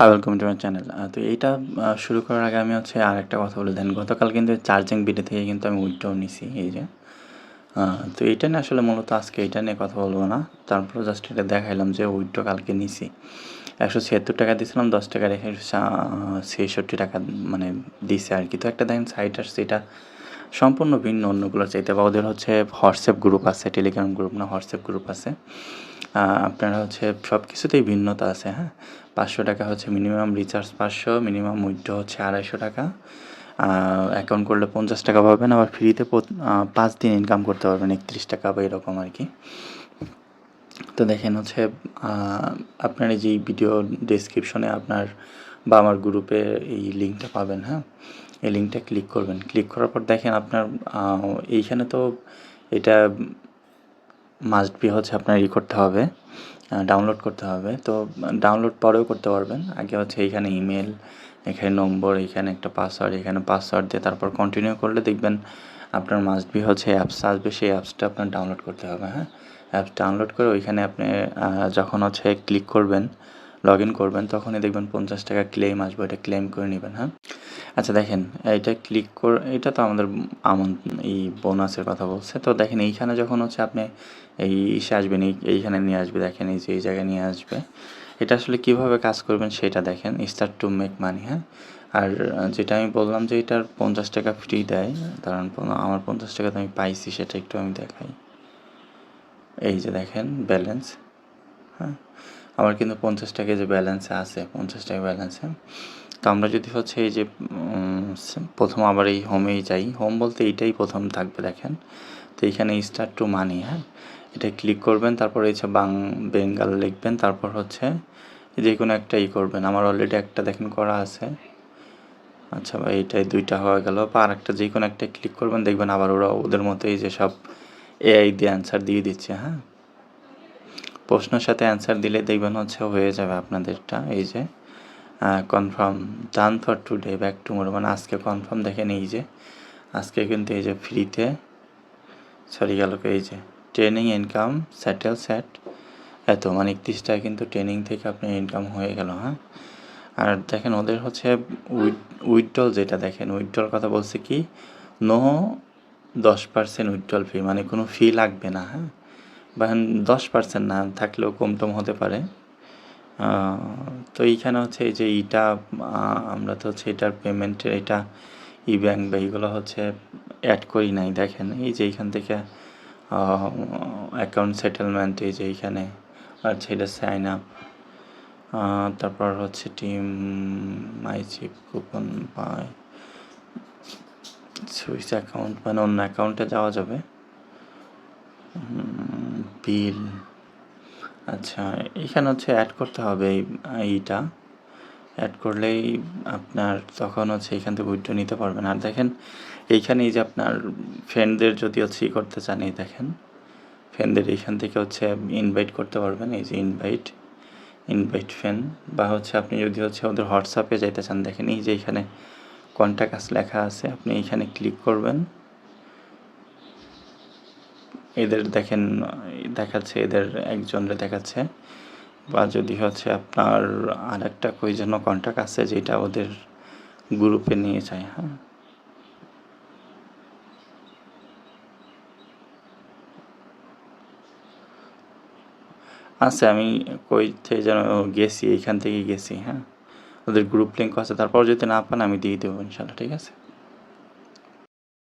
Hi welcome to my channel তো এইটা শুরু করার আগে আমি হচ্ছে আর একটা কথা বলে দেন। গতকাল কিন্তু চার্জিং বিডি থেকে কিন্তু আমি উইথড্র নিছি, এই যে। তো এইটা নিয়ে আসলে মূলত আজকে এইটা নিয়ে কথা বলব না। তারপর জাস্ট এটা দেখাইলাম যে উইথড্র কালকে নিছি। একশো ছিয়াত্তর টাকা দিয়েছিলাম দশ টাকা রেখে ছেষট্টি টাকা মানে দিছে আর কি। তো একটা দেখেন সাইট আসছে, এটা সম্পূর্ণ ভিন্ন অন্যগুলো চাইতে। বা ওদের হচ্ছে হোয়াটসঅ্যাপ গ্রুপ আছে টেলিগ্রাম গ্রুপ না হোয়াটসঅ্যাপ গ্রুপ আছে। আপনারা হচ্ছে সব কিছুতেই ভিন্নতা আছে হ্যাঁ? পাঁচশো টাকা হচ্ছে মিনিমাম রিচার্জ পাঁচশো মিনিমাম উইথড্র হচ্ছে আড়াইশো টাকা। অ্যাকাউন্ট করলে পঞ্চাশ টাকা পাবেন, আবার ফ্রিতে পাঁচ দিন ইনকাম করতে পারবেন, একত্রিশ টাকা বা এরকম আর কি। তো দেখেন হচ্ছে আপনার এই যে ভিডিও ডেসক্রিপশনে আপনার বা আমার গ্রুপে এই লিঙ্কটা পাবেন হ্যাঁ? এই লিঙ্কটা ক্লিক করবেন। ক্লিক করার পর দেখেন আপনার এইখানে তো এটা মাস্ট বি হচ্ছে আপনার ই করতে হবে ডাউনলোড করতে হবে। তো ডাউনলোড পরেও করতে পারবেন। আগে হচ্ছে এইখানে ইমেল এখানে নম্বর, এখানে একটা পাসওয়ার্ড এখানে পাসওয়ার্ড দিয়ে তারপর কন্টিনিউ করলে দেখবেন আপনার মাস্ট বি হচ্ছে অ্যাপস আসবে, সেই অ্যাপসটা আপনার ডাউনলোড করতে হবে হ্যাঁ? অ্যাপস ডাউনলোড করে ওইখানে আপনি যখন হচ্ছে ক্লিক করবেন লগ ইন করবেন, তখনই দেখবেন পঞ্চাশ টাকা ক্লেম আসবে এটা ক্লেম করে নেবেন হ্যাঁ? আচ্ছা দেখেন এটা ক্লিক কর এটা তো আমাদের আমন, এই বোনাসের কথা বলছে। তো দেখেন, এইখানে যখন হচ্ছে আপনি এই ইসে আসবেন, এই, এইখানে নিয়ে আসবে, দেখেন, এই যে, এই জায়গায় নিয়ে আসবে। এটা আসলে কীভাবে কাজ করবেন সেটা দেখেন স্টার্ট টু মেক মানি হ্যাঁ? আর যেটা আমি বললাম যে, এটার পঞ্চাশ টাকা ফ্রি দেয় কারণ আমার পঞ্চাশ টাকা তো আমি পাইছি, সেটা একটু আমি দেখাই। এই যে দেখেন ব্যালেন্স হ্যাঁ? আমার কিন্তু পঞ্চাশ টাকা যে ব্যালেন্সে আছে, পঞ্চাশ টাকা ব্যালেন্সে তো আমরা যদি হচ্ছে এই যে প্রথম আবার এই হোমেই যাই। হোম বলতে এইটাই প্রথম থাকবে, দেখেন। তো এইখানে স্টার্ট টু মানি হ্যাঁ? এটা ক্লিক করবেন, তারপর এই যে বাং বেঙ্গাল লিখবেন, তারপর হচ্ছে যে কোনো একটা ই করবেন। আমার অলরেডি একটা দেখেন করা আছে। আচ্ছা ভাই, এইটাই দুইটা হয়ে গেল। বা আর একটা যে কোনো একটা ক্লিক করবেন, দেখবেন আবার ওরা ওদের মতো এই যে সব এআই দিয়ে অ্যান্সার দিয়ে দিচ্ছে হ্যাঁ? প্রশ্নের সাথে অ্যান্সার দিলে দেখবেন হচ্ছে হয়ে যাবে আপনাদেরটা, এই যে confirm done for today back tomorrow মানে আজকে কনফার্ম দেখেন এই যে, আজকে কিন্তু এই যে ফ্রিতে সরি গেল এই যে ট্রেনিং ইনকাম সেটেল সেট এত মানে একত্রিশ কিন্তু ট্রেনিং থেকে আপনার ইনকাম হয়ে গেল হ্যাঁ? আর দেখেন ওদের হচ্ছে উইথড্রল যেটা দেখেন উইথড্রল কথা বলছে কি নো দশ পার্সেন্ট উইথড্রল ফি মানে কোনো ফি লাগবে না হ্যাঁ? দশ পার্সেন্ট না থাকলেও কম টম হতে পারে। তো এইখানে হচ্ছে এই যে ইটা আমরা তো হচ্ছে এটার পেমেন্টের এটা ই ব্যাংক বা এইগুলো হচ্ছে অ্যাড করি নাই, দেখেন। এই যে এইখান থেকে অ্যাকাউন্ট সেটেলমেন্ট এই যে এইখানে, আর এটা সাইন আপ তারপর হচ্ছে team my chip coupon by switch account মানে অন্য অ্যাকাউন্টে যাওয়া যাবে। বিল আচ্ছা এখানে হচ্ছে অ্যাড করতে হবে এই, এইটা। অ্যাড করলেই আপনার তখন হচ্ছে এখান থেকে উইথড্র নিতে পারবেন। আর দেখেন, এইখানে এই যে আপনার ফ্রেন্ডদের যদি হচ্ছে করতে চান, এই দেখেন ফ্রেন্ডদের এইখান থেকে হচ্ছে ইনভাইট করতে পারবেন। এই যে ইনভাইট ইনভাইট ফ্রেন্ড বা হচ্ছে আপনি যদি হচ্ছে ওদের হোয়াটসঅ্যাপে যাইতে চান, দেখেন এই যে এখানে কন্ট্যাক্ট লেখা আছে, আপনি এইখানে ক্লিক করবেন। এদের দেখেন, দেখাচ্ছে, এদের একজনরে দেখাচ্ছে। বা যদি হচ্ছে আপনার আর একটা কই জন্য কন্ট্যাক্ট আছে যেটা ওদের গ্রুপে নিয়ে যায় হ্যাঁ? আছে, আমি কই থেকে যেন গেছি, এইখান থেকে গেছি হ্যাঁ? ওদের গ্রুপ লিঙ্ক আছে, তারপর যদি না পান আমি দিয়ে দেবো ইনশাল্লাহ, ঠিক আছে?